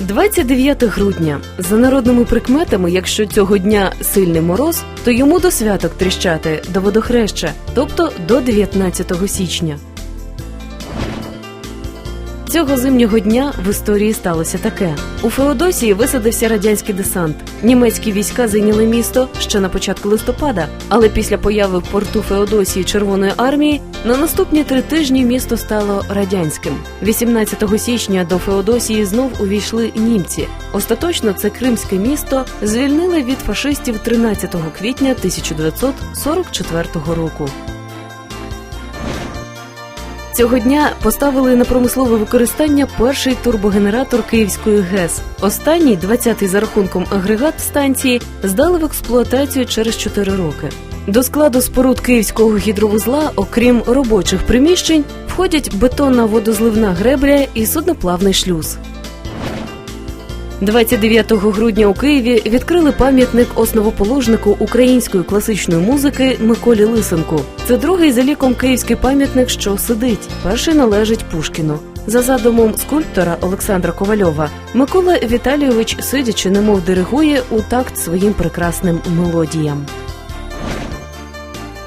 29 грудня. За народними прикметами, якщо цього дня сильний мороз, то йому до святок тріщати до водохреща, тобто до 19 січня. Цього зимнього дня в історії сталося таке: у Феодосії висадився радянський десант. Німецькі війська зайняли місто ще на початку листопада, але після появи в порту Феодосії Червоної армії на наступні три тижні місто стало радянським. 18 січня до Феодосії знов увійшли німці. Остаточно це кримське місто звільнили від фашистів 13 квітня 1944 року. Цього дня поставили на промислове використання перший турбогенератор Київської ГЕС. Останній, 20-й за рахунком агрегат станції, здали в експлуатацію через 4 роки. До складу споруд Київського гідровузла, окрім робочих приміщень, входять бетонна водозливна гребля і судноплавний шлюз. 29 грудня у Києві відкрили пам'ятник основоположнику української класичної музики Миколі Лисенку. Це другий за ліком київський пам'ятник, що сидить. Перший належить Пушкіну. За задумом скульптора Олександра Ковальова, Микола Віталійович, сидячи, немов диригує у такт своїм прекрасним мелодіям.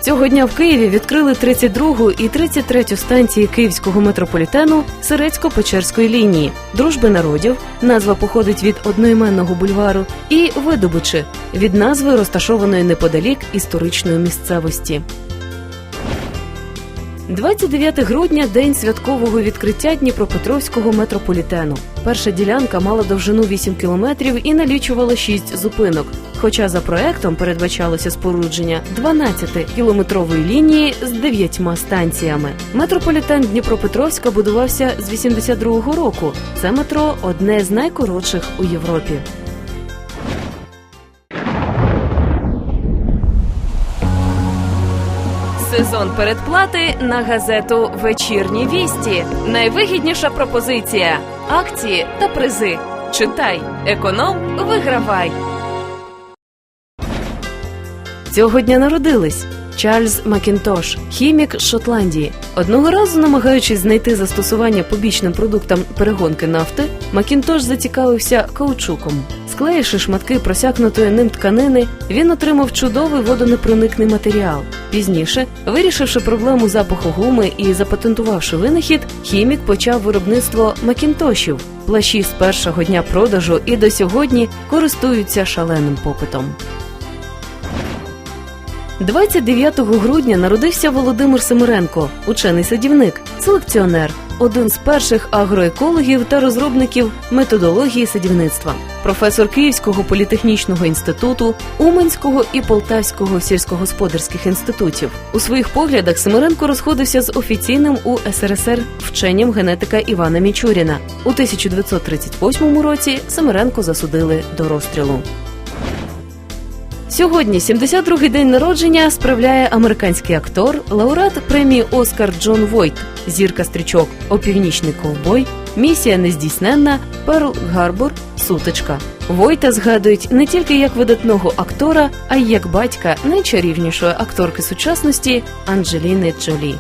Цього дня в Києві відкрили 32 і 33 станції київського метрополітену Сирецько-Печерської лінії, дружби народів. Назва походить від одноіменного бульвару, і видобичі від назви розташованої неподалік історичної місцевості. 29 грудня день святкового відкриття Дніпропетровського метрополітену. Перша ділянка мала довжину 8 кілометрів і налічувала 6 зупинок. Хоча за проектом передбачалося спорудження 12-кілометрової лінії з 9 станціями. Метрополітен Дніпропетровська будувався з 82-го року. Це метро одне з найкоротших у Європі. Сезон передплати на газету Вечірні вісті. Найвигідніша пропозиція: акції та призи. Читай, економ, вигравай. Цього дня народились Чарльз Макінтош, хімік з Шотландії. Одного разу, намагаючись знайти застосування побічним продуктам перегонки нафти, Макінтош зацікавився каучуком. Склеївши шматки просякнутої ним тканини, він отримав чудовий водонепроникний матеріал. Пізніше, вирішивши проблему запаху гуми і запатентувавши винахід, хімік почав виробництво макінтошів. Плащі з першого дня продажу і до сьогодні користуються шаленим попитом. 29 грудня народився Володимир Семиренко, учений садівник, селекціонер, один з перших агроекологів та розробників методології садівництва, професор Київського політехнічного інституту, Уманського і Полтавського сільськогосподарських інститутів. У своїх поглядах Семиренко розходився з офіційним у СРСР вченням генетика Івана Мічуріна. У 1938 році Семиренко засудили до розстрілу. Сьогодні 72-й день народження справляє американський актор, лауреат премії Оскар Джон Войт, зірка стрічок Опівнічний ковбой, Місія нездійсненна, Перл Гарбор, Сутичка. Войта згадують не тільки як видатного актора, а й як батька найчарівнішої акторки сучасності Анджеліни Джолі.